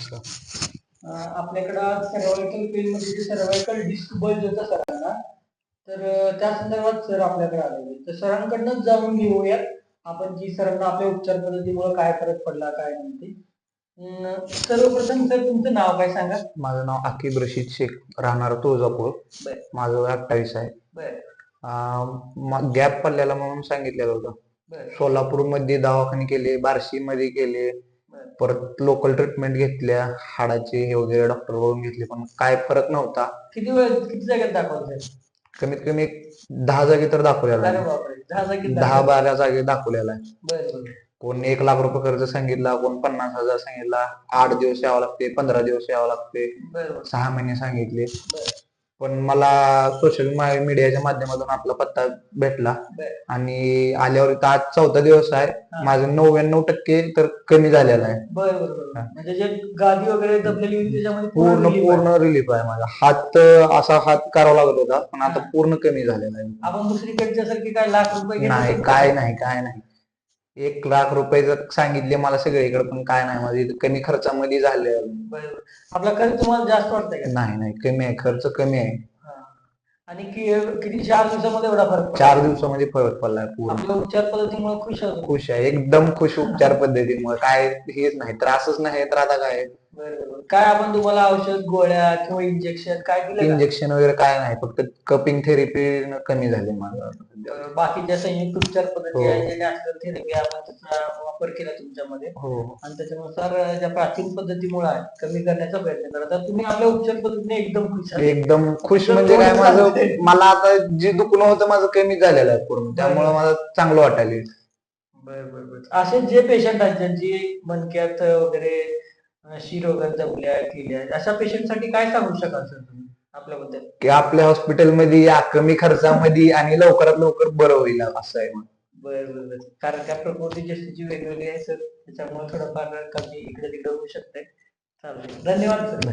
नमस्कार आपल्याकडं cervical pen मध्ये जे सर्वायकल डिस्क बल्ज होतं सरांना तर त्या संदर्भात सर आपल्याकडे आलेले तर सरांकडनंच जाणून घेऊयात आपण जी सरांना आपल्या उपचार पद्धतीमुळे काय फरक पडला काय नाही ते. अं, सर्वप्रथम सर तुमचं नाव काय सांगा? माझं नाव आकिब रशीद शेख राहणार तुळजापूर. माझं वय अठ्ठावीस आहे. गॅप पडलेला म्हणून सांगितलेलं होतं. सोलापूरमध्ये दवाखाने केले बार्शी मध्ये केले. परत लोकल ट्रीटमेंट घेतल्या हाडाचे हे वगैरे डॉक्टर बघून घेतले पण काय फरक नव्हता. किती वेळ किती जागेत दाखवलं कमीत कमी दहा जागी तर दाखवलेला अरे आहे बापरे दहा जागेत दहा. बारा जागी दाखवलेला आहे. बर कोण एक लाख रुपये खर्च सांगितला कोण पन्नास हजार सांगितला आठ दिवस यावं लागते पंधरा दिवस यावं लागते बर सहा महिने सांगितले. पण मला सोशल मीडियाच्या माध्यमातून आपला पत्ता भेटला. बर. आणि आल्यावर इथं आज चौथा दिवस आहे. माझं नव्याण्णव टक्के तर कमी झालेला आहे. बर बर बर. म्हणजे जे गादी वगैरे दबलेली होती त्याच्यामध्ये पूर्ण relief आहे. पूर्ण रिलीफ आहे माझा. हात अं, असा हात करावा लागत होता पण आता पूर्ण कमी झालेला आहे. आपण दुसरीकडच्या सारखी काय लाख रुपये घेतो नाही काय नाही काय नाही. एक लाख रुपये जर सांगितले मला सगळीकडे पण काय नाही माझे इथं कमी खर्चामध्ये झाले बरं, बरं. आपला खर्च तुम्हाला जास्त वाटतंय का? नाही नाही कमी आहे खर्च कमी आहे. हा. आणि कि- किती चार दिवसामध्ये एवढा फरक पडला? चार दिवसामध्ये फरक पडलाय पूर्ण. आपल्या उपचार पद्धतीमुळे खुश खुश आहे एकदम खुश उपचार पद्धतीमुळे. काय हेच नाही त्रासच नाही तर आता काय? काय आपण तुम्हाला औषध गोळ्या किंवा इंजेक्शन काय दिलं का? इंजेक्शन वगैरे काय नाही. फक्त कपिंग थेरपी कमी झाली माझं आता सध्या. बरं, बाकीच्या संयुक्त उपचार पद्धती हो. आहे नॅचरल थेरपी आपण त्याचा वापर केला तुमच्यामध्ये. हो. आणि त्याच्यानुसार ज्या प्राचीन पद्धतीमुळे आहे कमी करण्याचा प्रयत्न करा. तर तुम्ही आपल्या उपचार पद्धतीने एकदम खुश आहात. एकदम खुश म्हणजे काय माझं. मला आता जे दुखणं होतं माझं कमी झालेलं आहे पूर्ण. त्यामुळे मला चांगलं वाटायला. बर बर बर. असे जे पेशंट आहेत ज्यांची मणक्यात वगैरे शिरोगत जमल्या केल्या अशा पेशंटसाठी काय सांगू शकाल सर तुम्ही आपल्याबद्दल? की आपल्या हॉस्पिटलमध्ये या कमी खर्चामध्ये आणि लवकरात लवकर बरं होईल असं आहे बर बर बर. कारण त्या प्रकृतीची स्थिती वेगवेगळी आहे सर. त्याच्यामुळे थोडंफार कमी इकडे तिकडे होऊ शकते चालेल. धन्यवाद सर.